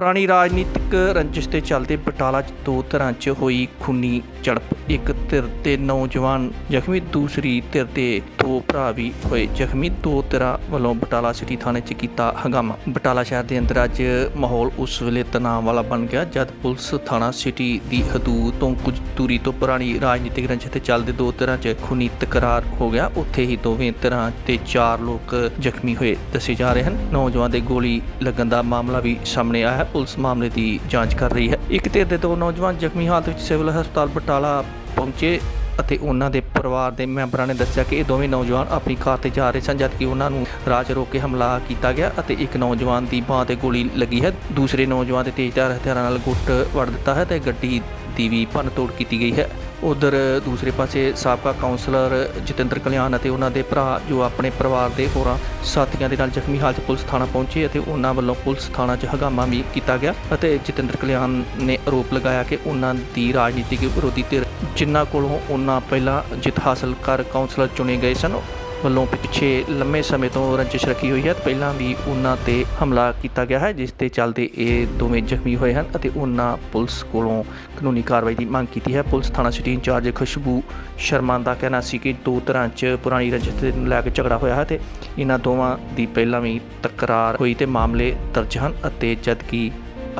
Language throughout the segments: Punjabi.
ਪੁਰਾਣੀ ਰਾਜਨੀਤਿਕ ਰੰਜਿਸ਼ ਦੇ ਚੱਲਦੇ ਬਟਾਲਾ 'ਚ ਦੋ ਤਰ੍ਹਾਂ 'ਚ ਹੋਈ ਖੂਨੀ ਝੜਪ। ਇੱਕ ਧਿਰ ਤੇ ਨੌਜਵਾਨ, ਜ਼ਖਮੀ ਦੂਸਰੀ ਧਿਰ ਤੇ ਦੋ ਭਰਾ ਵੀ ਹੋਏ। ਜ਼ਖਮੀ ਦੋ ਧਿਰਾਂ ਵੱਲੋਂ ਬਟਾਲਾ ਸਿਟੀ ਥਾਣੇ 'ਚ ਕੀਤਾ ਹੰਗਾਮਾ। ਬਟਾਲਾ ਸ਼ਹਿਰ ਦੇ ਅੰਦਰ ਅੱਜ ਮਾਹੌਲ ਉਸ ਵੇਲੇ ਤਣਾਅ ਵਾਲਾ ਬਣ ਗਿਆ, ਜਦ ਪੁਲਿਸ ਥਾਣਾ ਸਿਟੀ ਦੀ ਹਦੂਦ ਤੋਂ ਕੁਝ ਦੂਰੀ ਤੋਂ ਪੁਰਾਣੀ ਰਾਜਨੀਤਿਕ ਰੰਜਿਸ਼ ਤੇ ਚੱਲਦੇ ਦੋ ਧਿਰਾਂ 'ਚ ਖੂਨੀ ਤਕਰਾਰ ਹੋ ਗਿਆ। ਉੱਥੇ ਹੀ ਦੋਵੇਂ ਧਿਰਾਂ ਤੇ ਚਾਰ ਲੋਕ ਜ਼ਖਮੀ ਹੋਏ। ਦੱਸੇ ਜਾ ਰਹੇ ਹਨ, ਨੌਜਵਾਨ ਦੇ ਗੋਲੀ ਲੱਗਣ ਦਾ ਮਾਮਲਾ ਵੀ ਸਾਹਮਣੇ ਆਇਆ। ਪੁਲਿਸ ਮਾਮਲੇ ਦੀ ਜਾਂਚ ਕਰ ਰਹੀ ਹੈ। ਇੱਕ ਧਿਰ ਦੇ ਦੋ ਨੌਜਵਾਨ ਜ਼ਖਮੀ ਹਾਲਤ ਵਿੱਚ ਸਿਵਲ ਹਸਪਤਾਲ ਬਟਾਲਾ ਪਹੁੰਚੇ ਅਤੇ ਉਹਨਾਂ ਦੇ ਪਰਿਵਾਰ ਦੇ ਮੈਂਬਰਾਂ ਨੇ ਦੱਸਿਆ ਕਿ ਇਹ ਦੋਵੇਂ ਨੌਜਵਾਨ ਆਪਣੀ ਕਾਰ ਤੇ ਜਾ ਰਹੇ ਸਨ ਜਦਕਿ ਉਹਨਾਂ ਨੂੰ ਰਾਜ ਰੋਕ ਕੇ ਹਮਲਾ ਕੀਤਾ ਗਿਆ ਅਤੇ ਇੱਕ ਨੌਜਵਾਨ ਦੀ ਬਾਹ ਤੇ ਗੋਲੀ ਲੱਗੀ ਹੈ। ਦੂਸਰੇ ਨੌਜਵਾਨ ਦੇ ਤੇਜ਼ਧਾਰ ਹਥਿਆਰਾਂ ਨਾਲ ਗੁੱਟ ਵੜ ਦਿੱਤਾ ਹੈ ਤੇ ਗੱਡੀ ਦੀ ਵੀ ਭੰਨਤੋੜ ਕੀਤੀ ਗਈ ਹੈ। ਉਧਰ ਦੂਸਰੇ ਪਾਸੇ ਸਾਬਕਾ ਕਾਉਂਸਲਰ ਜਤਿੰਦਰ ਕਲਿਆਣ ਅਤੇ ਉਹਨਾਂ ਦੇ ਭਰਾ ਜੋ ਆਪਣੇ ਪਰਿਵਾਰ ਦੇ ਹੋਰਾਂ ਸਾਥੀਆਂ ਦੇ ਨਾਲ ਜ਼ਖਮੀ ਹਾਲਤ 'ਚ ਪੁਲਿਸ ਥਾਣਾ ਪਹੁੰਚੇ ਅਤੇ ਉਹਨਾਂ ਵੱਲੋਂ ਪੁਲਿਸ ਥਾਣਾ 'ਚ ਹੰਗਾਮਾ ਵੀ ਕੀਤਾ ਗਿਆ ਅਤੇ ਜਤਿੰਦਰ ਕਲਿਆਣ ਨੇ ਆਰੋਪ ਲਗਾਇਆ ਕਿ ਉਹਨਾਂ ਦੀ ਰਾਜਨੀਤਿਕ ਵਿਰੋਧੀ ਧਿਰ ਜਿਨ੍ਹਾਂ ਕੋਲੋਂ ਉਹਨਾਂ ਪਹਿਲਾਂ ਜਿੱਤ ਹਾਸਲ ਕਰ ਕਾਉਂਸਲਰ ਚੁਣੇ ਗਏ ਸਨ ਵੱਲੋਂ ਪਿੱਛੇ ਲੰਮੇ ਸਮੇਂ ਤੋਂ ਰੰਜਿਸ਼ ਰੱਖੀ ਹੋਈ ਹੈ ਪਹਿਲਾਂ ਵੀ ਉਹਨਾਂ ਤੇ ਹਮਲਾ ਕੀਤਾ ਗਿਆ ਹੈ, ਜਿਸ ਤੇ ਚੱਲਦੇ ਇਹ ਦੋਵੇਂ ਜ਼ਖਮੀ ਹੋਏ ਹਨ ਅਤੇ ਉਹਨਾਂ ਪੁਲਿਸ ਕੋਲੋਂ ਕਾਨੂੰਨੀ ਕਾਰਵਾਈ ਦੀ ਮੰਗ ਕੀਤੀ ਹੈ। ਪੁਲਿਸ ਥਾਣਾ ਸਿਟੀ ਇੰਚਾਰਜ ਖੁਸ਼ਬੂ ਸ਼ਰਮਾ ਦਾ ਕਹਿਣਾ ਸੀ ਕਿ ਦੋ ਤਰ੍ਹਾਂ 'ਚ ਪੁਰਾਣੀ ਰੰਜਿਸ਼ ਨੂੰ ਲੈ ਕੇ ਝਗੜਾ ਹੋਇਆ ਹੈ ਤੇ ਇਹਨਾਂ ਦੋਵਾਂ ਦੀ ਪਹਿਲਾਂ ਵੀ ਤਕਰਾਰ ਹੋਈ ਤੇ ਮਾਮਲੇ ਦਰਜ ਹਨ ਅਤੇ ਜਦਕਿ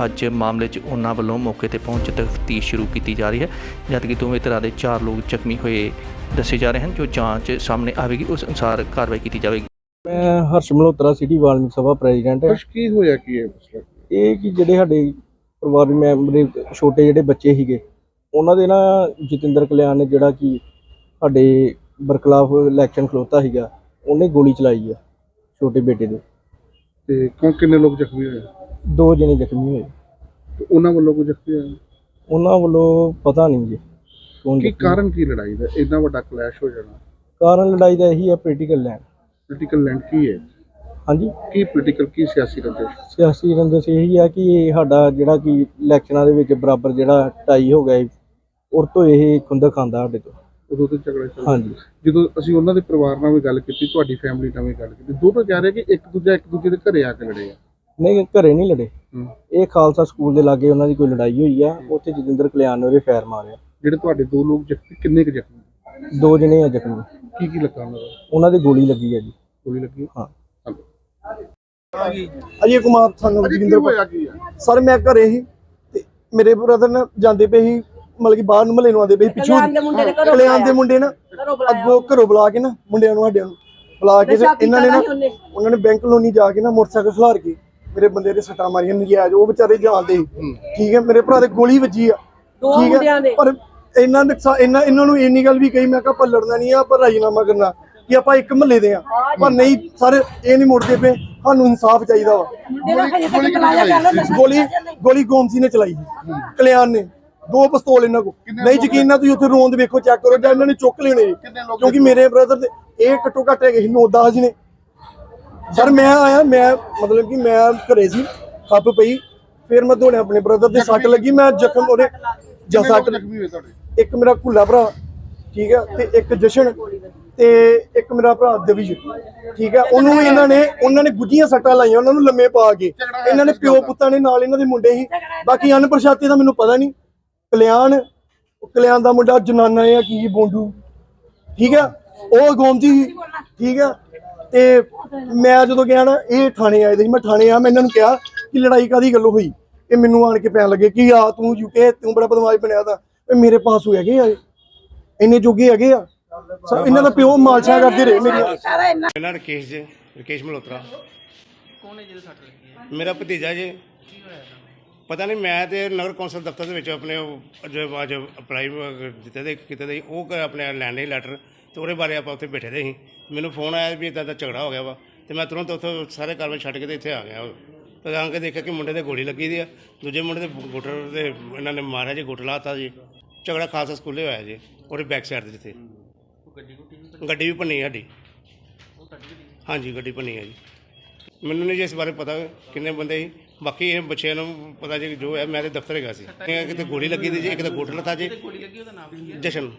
ਅੱਜ ਮਾਮਲੇ 'ਚ ਉਹਨਾਂ ਵੱਲੋਂ ਮੌਕੇ ਤੇ ਪਹੁੰਚ ਤਫਤੀਸ਼ ਸ਼ੁਰੂ ਕੀਤੀ ਜਾ ਰਹੀ ਹੈ। ਜਦਕਿ ਦੋਵੇਂ ਤਰ੍ਹਾਂ ਦੇ ਚਾਰ ਲੋਕ ਜ਼ਖਮੀ ਹੋਏ ਦੱਸੇ ਜਾ ਰਹੇ ਹਨ ਜੋ ਜਾਂਚ ਸਾਹਮਣੇ ਆਵੇਗੀ ਉਸ ਅਨੁਸਾਰ ਕਾਰਵਾਈ ਕੀਤੀ ਜਾਵੇਗੀ। ਮੈਂ ਹਰਸ਼ ਮਲਹੋਤਰਾ ਸਿਟੀ ਵਾਲਮੀਕ ਸਭਾ ਪ੍ਰੈਜ਼ੀਡੈਂਟ ਹਾਂ। ਕੁਛ ਕੀ ਹੋਇਆ ਕੀ ਹੈ ਮਸਲਾ? ਇਹ ਕਿ ਜਿਹੜੇ ਸਾਡੇ ਪਰਿਵਾਰ ਮੈਂਬਰ ਛੋਟੇ ਜਿਹੜੇ ਬੱਚੇ ਸੀਗੇ ਉਹਨਾਂ ਦੇ ਨਾ ਜਤਿੰਦਰ ਕਲਿਆਣ ਨੇ ਜਿਹੜਾ ਕਿ ਸਾਡੇ ਬਰਖਲਾਫ ਇਲੈਕਸ਼ਨ ਖਲੋਤਾ ਸੀਗਾ ਉਹਨੇ ਗੋਲੀ ਚਲਾਈ ਆ ਛੋਟੇ ਬੇਟੇ ਦੇ। ਤੇ ਕਿੰਨੇ ਲੋਕ ਜ਼ਖਮੀ ਹੋਏ? ਦੋ ਜਣੇ ਜ਼ਖਮੀ ਹੋਏ। ਤੇ ਉਹਨਾਂ ਵੱਲੋਂ ਕੋਈ ਜ਼ਖਮੀ ਹੋਇਆ? ਉਹਨਾਂ ਵੱਲੋਂ ਪਤਾ ਨਹੀਂ ਜੀ ਕੌਣ ਕੀ ਜ਼ਖਮੀ ਕਾਰਨ ਕੀ ਲੜਾਈ ਦਾ? ਇੰਨਾ ਵੱਡਾ ਕਲੈਸ਼ ਹੋ ਜਾਣਾ। ਕਾਰਨ ਲੜਾਈ ਦਾ ਇਹੀ ਹੈ ਪੋਲੀਟੀਕਲ ਲੈਂਡ ਪੋਲੀਟੀਕਲ ਲੈਂਡ ਕੀ ਹੈ? ਹਾਂਜੀ। ਕੀ ਪੋਲੀਟੀਕਲ ਕੀ ਸਿਆਸੀ ਰੰਜਿਸ਼? ਸਿਆਸੀ ਰੰਜਿਸ਼ ਇਹੀ ਆ ਕਿ ਇਹ ਸਾਡਾ ਜਿਹੜਾ ਕਿ ਇਲੈਕਸ਼ਨਾਂ ਦੇ ਵਿੱਚ ਬਰਾਬਰ ਜਿਹੜਾ ਟਾਈ ਹੋ ਗਿਆ ਇਹ, ਉਹ ਤੋਂ ਇਹ ਖੁੰਦਕ ਖਾਂਦਾ ਸਾਡੇ ਤੋਂ। ਉਦੋਂ ਤੋਂ ਝਗੜਾ ਚੱਲ ਹਾਂਜੀ। ਜਦੋਂ ਅਸੀਂ ਉਹਨਾਂ ਦੇ ਪਰਿਵਾਰ ਨਾਲ ਵੀ ਗੱਲ ਕੀਤੀ ਤੁਹਾਡੀ ਫੈਮਿਲੀ ਨਾਲ ਵੀ ਗੱਲ ਕੀਤੀ ਦੋਨੋਂ ਕਹਿ ਰਹੇ ਕਿ ਇੱਕ ਦੂਜਾ ਇੱਕ ਦੂਜੇ ਦੇ ਘਰੇ ਆ ਕੇ ਲੜੇ ਆ। ਨਹੀਂ ਘਰੇ ਨਹੀਂ ਲੜੇ। ਇਹ ਖਾਲਸਾ ਸਕੂਲ ਦੇ ਲਾਗੇ ਉਹਨਾਂ ਦੀ ਕੋਈ ਲੜਾਈ ਹੋਈ ਆ ਉੱਥੇ ਜਤਿੰਦਰ ਕਲਿਆਣ ਨੇ ਉਹਦੇ ਫੈਰ ਮਾਰਿਆ। ਜਿਹੜੇ ਤੁਹਾਡੇ ਦੋ ਲੋਕ ਜ਼ਖਮੀ ਕਿੰਨੇ ਕੁ ਜ਼ਖਮੀ? ਦੋ ਜਣੇ ਆ ਜ਼ਖਮੀ। ਕੀ ਕੀ ਲੱਗਾ ਉਹਨਾਂ ਦਾ ਉਹਨਾਂ ਦੀ ਗੋਲੀ ਲੱਗੀ ਆ ਜੀ। ਗੋਲੀ ਲੱਗੀ ਹਾਂ। ਅਜੇ ਕੁਮਾਰ ਕੀ ਜੋਗਿੰਦਰ ਹੋਇਆ ਕੀ ਹੈ ਸਰ ਮੈਂ ਘਰੇ ਹੀ ਤੇ ਮੇਰੇ ਬ੍ਰਦਰ ਨੇ ਜਾਂਦੇ ਪਏ ਸੀ ਮਤਲਬ ਕਿ ਬਾਹਰ ਨੂੰ ਮਹੱਲੇ ਨੂੰ ਆਉਂਦੇ ਪਏ ਸੀ ਪਿੱਛੋਂ ਕਲਿਆਣ ਦੇ ਮੁੰਡੇ ਨੇ ਅੱਗੋਂ ਘਰੋਂ ਬੁਲਾ ਕੇ ਨਾ ਮੁੰਡਿਆਂ ਨੂੰ ਸਾਡਿਆਂ ਨੂੰ ਬੁਲਾ ਕੇ ਇਹਨਾਂ ਨੇ ਨਾ। ਉਹਨਾਂ। ਨੇ ਬੈਂਕ ਲੋਨੀ ਜਾ ਕੇ ਨਾ ਮੋਟਰਸਾਈਕਲ ਖਿਲਾਰ ਕੇ ਮੇਰੇ ਬੰਦੇ ਦੇ ਸੱਟਾਂ ਮਾਰੀਆਂ ਨਜਾਇਜ਼ ਉਹ ਵਿਚਾਰੇ ਜਾਣਦੇ। ਠੀਕ ਹੈ ਮੇਰੇ ਭਰਾ ਦੇ ਗੋਲੀ ਵੱਜੀ ਆ। ਠੀਕ ਹੈ ਪਰ ਇਹਨਾਂ ਨੁਕਸਾ ਇਹਨਾਂ ਇਹਨਾਂ ਨੂੰ ਇੰਨੀ ਗੱਲ ਵੀ ਕਹੀ ਮੈਂ ਕਿਹਾ ਆਪਾਂ ਲੜਨਾ ਨਹੀਂ ਆ ਆਪਾਂ ਰਾਜੀਨਾਮਾ ਕਰਨਾ ਕਿ ਆਪਾਂ ਇੱਕ ਮਹੱਲੇ ਦੇ ਆ। ਪਰ ਨਹੀਂ ਸਰ ਇਹ ਨਹੀਂ ਮੁੜਦੇ ਪਏ ਸਾਨੂੰ ਇਨਸਾਫ ਚਾਹੀਦਾ ਵਾ। ਗੋਲੀ ਗੋਲੀ ਗੋਮਸੀ ਨੇ ਚਲਾਈ ਸੀ। ਕਲਿਆਣ ਨੇ। ਦੋ ਪਿਸਤੌਲ ਇਹਨਾਂ ਕੋ ਨਹੀਂ ਯਕੀਨ ਨਾ ਤੁਸੀਂ ਉੱਥੇ ਰੋਂਦ ਵੇਖੋ ਚੈੱਕ ਕਰੋ ਜਾਂ ਇਹਨਾਂ ਨੇ ਚੁੱਕ ਲੈਣੇ। ਕਿਉਂਕਿ ਮੇਰੇ ਬ੍ਰਦਰ ਦੇ ਇਹ ਘੱਟੋ ਘੱਟ ਹੈਗੇ ਸੀ 9-10 ਜੀ ਨੇ ਸਰ ਮੈਂ ਆਇਆ ਮੈਂ ਮਤਲਬ ਕਿ ਮੈਂ ਘਰੇ ਸੀ ਖੱਪ ਪਈ ਫਿਰ ਮੈਂ ਦੌੜਿਆ ਆਪਣੇ ਬ੍ਰਦਰ ਦੇ ਸੱਟ ਲੱਗੀ ਮੈਂ ਜ਼ਖਮ ਉਹਦੇ ਜਾਂ ਸੱਟ ਜ਼ਖਮੀ ਹੋਏ ਤੁਹਾਡੇ? ਇੱਕ ਮੇਰਾ ਭੁੱਲਾ ਭਰਾ ਠੀਕ ਹੈ ਤੇ ਇੱਕ ਜਸ਼ਨ ਤੇ ਇੱਕ ਮੇਰਾ ਭਰਾ ਦਵਿਜ ਠੀਕ ਹੈ ਉਹਨੂੰ ਵੀ ਇਹਨਾਂ ਨੇ ਉਹਨਾਂ ਨੇ ਗੁੱਜੀਆਂ ਸੱਟਾਂ ਲਾਈਆਂ ਉਹਨਾਂ ਨੂੰ ਲੰਮੇ ਪਾ ਕੇ। ਇਹਨਾਂ ਨੇ ਪਿਓ ਪੁੱਤਾਂ ਨੇ ਨਾਲ ਇਹਨਾਂ ਦੇ ਮੁੰਡੇ ਸੀ। ਬਾਕੀ ਅਨਪ੍ਰਸ਼ਾਤੇ ਦਾ ਮੈਨੂੰ ਪਤਾ ਨਹੀਂ ਕਲਿਆਣ ਕਲਿਆਣ ਦਾ ਮੁੰਡਾ ਜਨਾਨਾ ਆ ਕੀ ਬੋਂਡੂ ਠੀਕ ਹੈ ਉਹ ਗੋਮਤੀ ਸੀ, ਠੀਕ ਹੈ ਤੇ ਮੈਂ ਜਦੋਂ ਗਿਆ ਨਾ ਇਹ ਥਾਣੇ ਆਏ ਦੇ ਸੀ। ਮੈਂ ਥਾਣੇ ਆ ਮੈਂ ਇਹਨਾਂ ਨੂੰ ਕਿਹਾ ਕਿ ਲੜਾਈ ਕਾਦੀ ਗੱਲ ਹੋਈ? ਇਹ ਮੈਨੂੰ ਆਣ ਕੇ ਪੈਣ ਲੱਗੇ ਕਿ ਆ ਤੂੰ ਯੂਕੇ ਤੂੰ ਬੜਾ ਬਦਮਾਸ਼ ਬਣਿਆ ਤਾਂ। ਮੇਰੇ ਪਾਸ ਹੋ ਹੈਗੇ ਆ ਇਹ। ਇੰਨੇ ਜੋਗੇ ਹੈਗੇ ਆ। ਸਰ ਇਹਨਾਂ ਦਾ ਪਿਓ ਮਾਲਸ਼ਾ ਕਰਦੇ ਰਹੇ ਮੇਰਾ ਰਕੇਸ਼ ਜੀ ਰਕੇਸ਼ ਮਲਹੋਤਰਾ। ਕੌਣ ਹੈ ਜਿਹਦੇ ਸੱਟ ਲੱਗੀ ਮੇਰਾ ਭਤੀਜਾ ਜੀ। ਪਤਾ ਨਹੀਂ ਮੈਂ ਤੇ ਨਗਰ ਕੌਂਸਲ ਦਫ਼ਤਰ ਦੇ ਵਿੱਚ ਆਪਣੇ ਉਹ ਜੋ ਅੱਜ ਅਪਲਾਈ ਦਿੱਤੇ ਦੇ ਕਿਤੇ ਦੇ ਉਹ ਆਪਣੇ ਲੈਣ ਲਈ ਲੈਟਰ ਤੇ ਉਹਦੇ ਬਾਰੇ ਆਪਾਂ ਉੱਥੇ ਬੈਠੇ ਦੇ ਸੀ। ਮੈਨੂੰ ਫੋਨ ਆਇਆ ਵੀ ਇਦਾਂ ਦਾ ਝਗੜਾ ਹੋ ਗਿਆ ਵਾ ਤੇ ਮੈਂ ਤੁਰੰਤ ਉੱਥੋਂ ਸਾਰੇ ਕਾਰਵਾਈ ਛੱਡ ਕੇ ਤੇ ਇੱਥੇ ਆ ਗਿਆ ਤੇ ਆ ਕੇ ਦੇਖਿਆ ਕਿ ਮੁੰਡੇ ਦੇ ਗੋਲੀ ਲੱਗੀ ਦੀ ਆ। ਦੂਜੇ ਮੁੰਡੇ ਦੇ ਗੁੱਟਰ ਦੇ ਇਹਨਾਂ ਨੇ ਮਾਰਿਆ ਜੀ ਗੁੱਟ ਲਾਤਾ ਜੀ। ਝਗੜਾ ਖਾਲਸਾ ਸਕੂਲੇ ਹੋਇਆ ਜੀ ਉਹਦੇ ਬੈਕ ਸਾਈਡ ਦੇ ਜਿੱਥੇ। ਗੱਡੀ ਵੀ ਭੰਨੀ ਸਾਡੀ। ਹਾਂਜੀ ਗੱਡੀ ਭੰਨੀ ਹੈ ਜੀ। ਮੈਨੂੰ ਨਹੀਂ ਜੀ ਇਸ ਬਾਰੇ ਪਤਾ ਕਿੰਨੇ ਬੰਦੇ ਸੀ। ਬਾਕੀ ਇਹ ਬੱਚਿਆਂ ਨੂੰ ਪਤਾ ਜੀ ਜੋ ਹੈ ਮੈਂ ਤੇ ਦਫ਼ਤਰ ਹੈਗਾ ਸੀ। ਕਿਤੇ ਗੋਲੀ ਲੱਗੀ ਦੀ ਜੀ ਇੱਕ ਤਾਂ ਗੁੱਟ ਜੀ। ਲੱਗੀ ਉਹਦਾ ਨਾਮ ਕੀ ਹੈ? ਜਸ਼ਨ।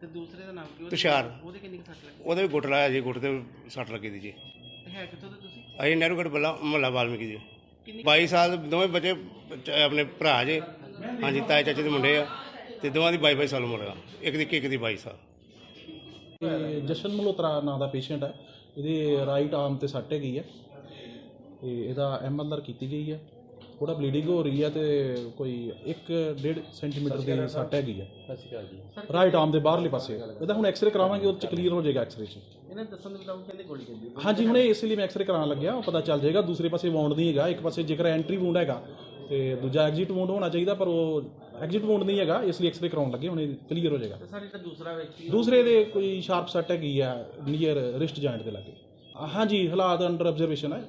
ਤੇ ਦੂਸਰੇ ਦਾ ਨਾਮ ਕੀ? ਤੁਸ਼ਾਰ। ਉਹਦੇ ਕਿੰਨੀ ਸੱਟ ਲੱਗੀ? ਉਹਦੇ ਵੀ ਗੁੱਟ ਲਾਇਆ ਜੀ ਗੁੱਟ ਤੇ ਸੱਟ ਲੱਗੀ ਦੀ ਜੀ। ਹੈ ਕਿੱਥੋਂ ਦੇ ਤੁਸੀਂ? ਅਸੀਂ ਨਹਿਰੂਗੜ੍ਹ ਬੱਲਾ ਮੁਹੱਲਾ ਵਾਲਮੀਕੀ ਜੀ 22 ਸਾਲ ਦੋਵੇਂ ਬੱਚੇ ਬੱਚ- ਆਪਣੇ ਭਰਾ ਜੇ। ਹਾਂਜੀ ਤਾਏ ਚਾਚੇ ਦੇ ਮੁੰਡੇ ਆ। ਤੇ ਦੋਵਾਂ ਦੀ 22 22 ਸਾਲ ਉਮਰ ਆ। ਇੱਕ ਦੀ ਇੱਕ ਦੀ 22 ਸਾਲ। ਜਸ਼ਨ ਮਲਹੋਤਰਾ ਨਾਂ ਦਾ ਪੇਸ਼ੈਂਟ ਹੈ ਇਹਦੇ ਰਾਈਟ ਆਰਮ ਤੇ ਸੱਟ ਹੈਗੀ ਹੈ ਤੇ ਇਹਦਾ ਐਮਐਲਆਰ ਕੀਤੀ ਗਈ ਹੈ ਥੋੜਾ ਬਲੀਡਿੰਗ ਹੋ ਰਹੀ ਹੈ ਤੇ ਕੋਈ 1.5 ਸੈਂਟੀਮੀਟਰ ਦੀ ਸੱਟ ਹੈਗੀ ਹੈ ਰਾਈਟ ਆਰਮ ਦੇ ਬਾਹਰਲੇ ਪਾਸੇ। ਇਹਦਾ ਹੁਣ ਐਕਸ-ਰੇ ਕਰਾਵਾਂਗੇ ਉਹ ਚ ਕਲੀਅਰ ਹੋ ਜਾਏਗਾ ਐਕਸ-ਰੇ ਚ। ਇਹਨੇ ਦੱਸਣ ਦੇ ਮੁਤਾਬਕ ਕਹਿੰਦੇ ਗੋਲੀ ਚੱਲੀ ਹਾਂਜੀ ਹੁਣ ਇਸ ਲਈ ਮੈਂ ਐਕਸ-ਰੇ ਕਰਾਉਣ ਲੱਗਿਆ ਉਹ ਪਤਾ ਚੱਲ ਜਾਏਗਾ ਦੂਸਰੇ ਪਾਸੇ ਵਾਉਂਡ ਨਹੀਂ ਹੈਗਾ ਇੱਕ ਪਾਸੇ ਜੇਕਰ ਐਂਟਰੀ ਵੂੰਡ ਹੈਗਾ ਤੇ ਦੂਜਾ ਐਗਜ਼ਿਟ ਵੂੰਡ ਹੋਣਾ ਚਾਹੀਦਾ ਪਰ ਉਹ ਐਗਜ਼ਿਟ ਵੂੰਡ ਨਹੀਂ ਹੈਗਾ ਇਸ ਲਈ ਐਕਸ-ਰੇ ਕਰਾਉਣ ਲੱਗੇ ਹੁਣ ਇਹ ਕਲੀਅਰ ਹੋ ਜਾਏਗਾ। ਸਰ ਇਹ ਦੂਸਰਾ ਵਿਅਕਤੀ ਦੂਸਰੇ ਦੇ ਕੋਈ ਸ਼ਾਰਪ ਸੱਟ ਹੈਗੀ ਆ ਨੀਅਰ ਰਿਸਟ ਜੁਆਇੰਟ ਦੇ ਲਾਗੇ। ਹਾਂਜੀ ਹਾਲਾਤ ਅੰਡਰ ਆਬਜ਼ਰਵੇਸ਼ਨ ਹੈ।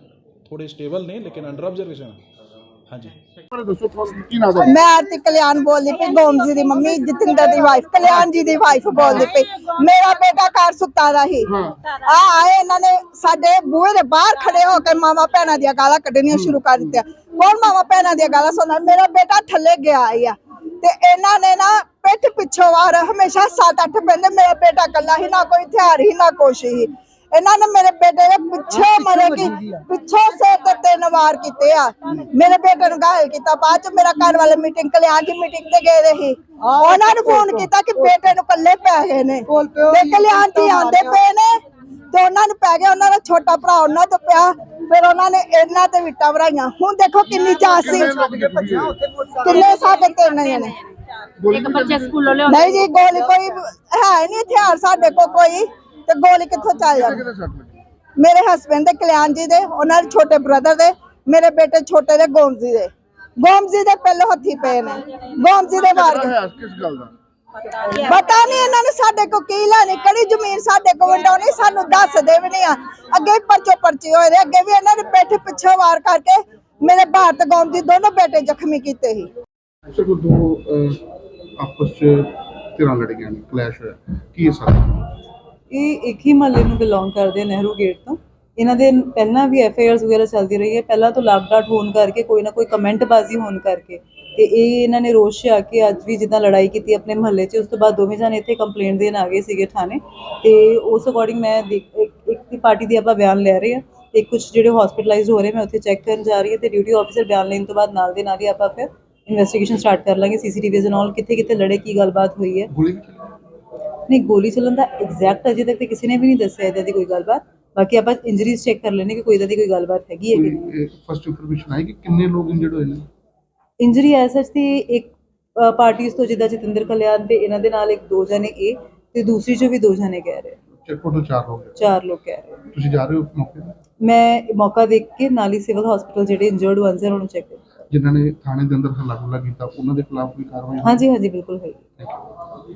ਥੋੜੇ ਸਟੇਬਲ ਨੇ ਲੇਕਿਨ ਅੰਡਰ ਆਬਜ਼ਰਵੇਸ਼ਨ ਹੈ। ਹਾਂਜੀ। ਪਰ ਦੱਸੋ ਤੁਹਾਨੂੰ ਕੀ ਨਾਮ ਹੈ? ਮੈਂ ਆਰਤੀ ਕਲਿਆਣ ਬੋਲਦੀ ਪਈ ਗੋਮ ਜੀ ਦੀ ਮੰਮੀ ਜਤਿੰਦਰ ਦੀ ਵਾਈਫ ਕਲਿਆਣ ਜੀ ਦੀ ਵਾਈਫ ਬੋਲਦੀ ਪਈ। ਮੇਰਾ ਬੇਟਾ ਘਰ ਸੁੱਤਾ ਦਾ ਸੀ। ਆ ਆਏ ਇਹਨਾਂ ਨੇ ਸਾਡੇ ਬੂਹੇ ਦੇ ਬਾਹਰ ਖੜੇ ਹੋ ਕੇ ਮਾਮਾ ਭੈਣਾਂ ਦੀਆਂ ਗਾਲਾਂ ਕੱਢਣੀਆਂ ਸ਼ੁਰੂ ਕਰ ਦਿੱਤੀਆਂ। ਕੌਣ ਮਾਮਾ ਭੈਣਾਂ ਦੀਆਂ ਗਾਲਾਂ ਸੁਣਦਾ? ਮੇਰਾ ਬੇਟਾ ਥੱਲੇ ਗਿਆ ਆ। ਤੇ ਇਹਨਾਂ ਨੇ ਨਾ ਪਿੱਠ ਪਿੱਛੋਂ ਵਾਰ ਹਮੇਸ਼ਾ ਸੱਤ ਅੱਠ ਬੰਦੇ ਮੇਰਾ ਬੇਟਾ ਕੱਲਾ ਹੀ ਨਾ ਕੋਈ ਹਥਿਆਰ ਹੀ ਨਾ ਕੁਛ ਹੀ ਇਹਨਾਂ ਨੇ ਮੇਰੇ ਬੇਟੇ ਦੇ ਪਿੱਛੇ ਮਰੇ ਕਿ ਪਿੱਛੋਂ ਸਿਰ ਤੇ ਤਿੰਨ ਵਾਰ ਕੀਤੇ ਆ। ਮੇਰੇ ਬੇਟੇ ਨੂੰ ਘਾਇਲ ਕੀਤਾ। ਬਾਅਦ ਚ ਮੇਰਾ ਘਰ ਵਾਲੇ ਮੀਟਿੰਗ ਕਲਿਆਣ ਦੀ ਮੀਟਿੰਗ ਤੇ ਗਏ ਸੀ ਉਹਨਾਂ ਨੂੰ ਫੋਨ ਕੀਤਾ ਕਿ ਬੇਟੇ ਨੂੰ ਕੱਲੇ ਪੈ ਗਏ ਨੇ। ਤੇ ਕਲਿਆਣ ਦੀ ਆਂਦੇ ਪਏ ਨੇ ਤੇ ਉਹਨਾਂ ਨੂੰ ਪੈ ਗਿਆ ਉਹਨਾਂ ਦਾ ਛੋਟਾ ਭਰਾ ਉਹਨਾਂ ਤੋਂ ਪਿਆ। ਫਿਰ ਉਹਨਾਂ ਨੇ ਇਹਨਾਂ ਤੇ ਵਿਟਾ ਭਰਾਈਆਂ। ਹੁਣ ਦੇਖੋ ਕਿੰਨੀ ਜਾਂਚ ਸੀ। ਕਿੰਨੇ ਸਾਡੇ ਤਿੰਨ ਜਣੇ ਇੱਕ ਬੱਚੇ ਸਕੂਲੋਂ ਲਿਆਉਂਦੇ ਨਹੀਂ ਜੀ ਗੋਲੀ ਕੋਈ ਹੈ ਨਹੀਂ ਹਥਿਆਰ ਸਾਡੇ ਕੋਲ ਕੋਈ। ਤੇ ਗੋਲੀ ਕਿੱਥੋਂ ਚੱਲ ਸੱਟ ਲੱਗੀ? ਮੇਰੇ ਹਸਬੰਡ ਦੇ ਕਲਿਆਣ ਜੀ ਦੇ ਉਹਨਾਂ ਦੇ ਛੋਟੇ ਬ੍ਰਦਰ ਦੇ ਮੇਰੇ ਬੇਟੇ ਛੋਟੇ ਦੇ ਗੋਮ ਜੀ ਦੇ। ਗੋਮ ਜੀ ਦੇ ਪਹਿਲੇ ਹੱਥੀ ਪਏ ਨੇ। ਗੋਮ ਜੀ ਦੇ ਮਾਰ ਕੇ ਹੈ ਕਿਸ ਗੱਲ ਦਾ? ਪਤਾ ਨਹੀਂ ਇਹਨਾਂ ਨੇ ਸਾਡੇ ਕੋ ਕੀ ਲੈਣੀ ਕਿਹੜੀ ਜ਼ਮੀਨ ਸਾਡੇ ਕੋ ਵੰਡਾਉਣੀ ਸਾਨੂੰ ਦੱਸਦੇ ਵੀ ਨਹੀਂ ਆ। ਅੱਗੇ ਵੀ ਪਰਚੋ ਪਰਚੇ ਹੋਏ ਨੇ ਅੱਗੇ ਵੀ ਇਹਨਾਂ ਨੇ ਪਿੱਠ ਪਿੱਛੇ ਵਾਰ ਕਰਕੇ ਮੇਰੇ ਭਾਰਤ ਗੋਮ ਜੀ ਦੋਨੋਂ ਬੇਟੇ ਜ਼ਖਮੀ ਕੀਤੇ ਸੀ। ਸਰ ਦੋ ਅਹ, ਆਪਸ ਚ ਧਿਰਾਂ ਲੜੀਆਂ ਨੇ ਕਲੈਸ਼ ਹੋਇਆ। ਕੀ ਹੈ ਸਾਰਾ? ਇਹ ਇੱਕ ਹੀ ਮਹੱਲੇ ਨੂੰ ਬਿਲੋਂਗ ਕਰਦੇ ਆ ਨਹਿਰੂ ਗੇਟ ਤੋਂ। ਇਹਨਾਂ ਦੇ ਪਹਿਲਾਂ ਵੀ ਐਫ ਆਈ ਆਰਸ ਵਗੈਰਾ ਚੱਲਦੀ ਰਹੀ ਹੈ। ਪਹਿਲਾਂ ਤੋਂ ਲਾਗਡਾਟ ਹੋਣ ਕਰਕੇ, ਕੋਈ ਨਾ ਕੋਈ ਕਮੈਂਟ ਬਾਜ਼ੀ ਹੋਣ ਕਰਕੇ। ਤੇ ਇਹ ਇਹਨਾਂ ਨੇ ਰੋਸ਼ 'ਚ ਆ ਕੇ ਅੱਜ ਵੀ ਜਿੱਦਾਂ ਲੜਾਈ ਕੀਤੀ ਆਪਣੇ ਮਹੱਲੇ 'ਚ, ਉਸ ਤੋਂ ਬਾਅਦ ਦੋਵੇਂ ਜਣੇ ਇੱਥੇ ਕੰਪਲੇਂਟ ਦੇਣ ਆ ਗਏ ਸੀਗੇ ਥਾਣੇ। ਤੇ ਉਸ ਅਕੋਰਡਿੰਗ ਮੈਂ ਦੇਖ- ਇੱਕ ਇੱਕ ਦੀ ਪਾਰਟੀ ਦੀ ਆਪਾਂ ਬਿਆਨ ਲੈ ਰਹੇ ਹਾਂ। ਤੇ ਕੁਝ ਜਿਹੜੇ ਹਸਪੀਟਲਾਈਜ਼ਡ ਹੋ ਰਹੇ, ਮੈਂ ਉੱਥੇ ਚੈੱਕ ਕਰਨ ਜਾ ਰਹੀ ਹਾਂ ਤੇ ਡਿਊਟੀ ਆਫੀਸਰ ਬਿਆਨ ਲੈਣ ਤੋਂ ਬਾਅਦ ਨਾਲ ਦੇ ਨਾਲ ਹੀ ਆਪਾਂ ਫਿਰ ਇਨਵੈਸਟੀਗੇਸ਼ਨ ਸਟਾਰਟ ਕਰ ਲਾਂਗੇ ਸੀਸੀਟੀਵੀਜ਼ ਨਾਲ ਕਿੱਥੇ ਕਿੱਥੇ ਲੜੇ, ਕੀ ਗੱਲਬਾਤ ਹੋਈ ਹੈ। ਗੋਲੀ ਵੀ ਚੱਲੀ ਨਹੀਂ ਗੋਲੀ ਚੱਲਣ ਦਾ ਐਗਜ਼ੈਕਟ ਅਜੇ ਤੱਕ ਤੇ ਕਿਸੇ ਨੇ ਵੀ ਨਹੀਂ ਦੱਸਿਆ ਇਹਦਾ ਦੀ ਕੋਈ ਗੱਲਬਾਤ। ਬਾਕੀ ਆਪਾਂ ਇੰਜਰੀਜ਼ ਚੈੱਕ ਕਰ ਲੈਣੇ ਕਿ ਕੋਈ ਇਹਦਾ ਦੀ ਕੋਈ ਗੱਲਬਾਤ ਹੈਗੀ ਹੈ ਕਿ ਨਹੀਂ। ਫਸਟ ਇਨਫੋਰਮੇਸ਼ਨ ਆਈ ਕਿ ਕਿੰਨੇ ਲੋਕ ਇੰਜਰਡ ਹੋਏ ਨੇ? ਇੰਜਰੀ ਐਸ ਸੱਚ ਤੇ ਇੱਕ ਪਾਰਟੀਜ਼ ਤੋਂ ਜਿੱਦਾਂ ਜਤਿੰਦਰ ਕਲਿਆਣ ਤੇ ਇਹਨਾਂ ਦੇ ਨਾਲ ਇੱਕ ਦੋ ਜਣੇ ਇਹ ਤੇ ਦੂਸਰੀ ਚੋਂ ਵੀ ਦੋ ਜਣੇ ਕਹਿ ਰਹੇ। ਚੈੱਕ ਟੋਟਲ 4 ਹੋ ਗਏ ਚਾਰ ਲੋਕ ਕਹਿ ਰਹੇ। ਤੁਸੀਂ ਜਾ ਰਹੇ ਹੋ ਮੌਕੇ ਤੇ? ਮੈਂ ਮੌਕਾ ਦੇਖ ਕੇ ਨਾਲ ਸਿਵਲ ਹਸਪੀਟਲ ਜਿਹੜੇ ਇੰਜਰਡ ਵਨਸ ਹੈ ਉਹਨਾਂ ਚੈੱਕ ਜਿਨ੍ਹਾਂ ਨੇ ਥਾਣੇ ਦੇ ਅੰਦਰ ਹੱਲਾ ਗੁੱਲਾ ਕੀਤਾ ਉਹਨਾਂ ਦੇ ਖਿਲਾਫ ਵੀ ਕਾਰਵਾਈ ਹੋਈ? ਹਾਂਜੀ ਹਾਂਜੀ ਬਿਲਕੁਲ ਹੈ Thank you.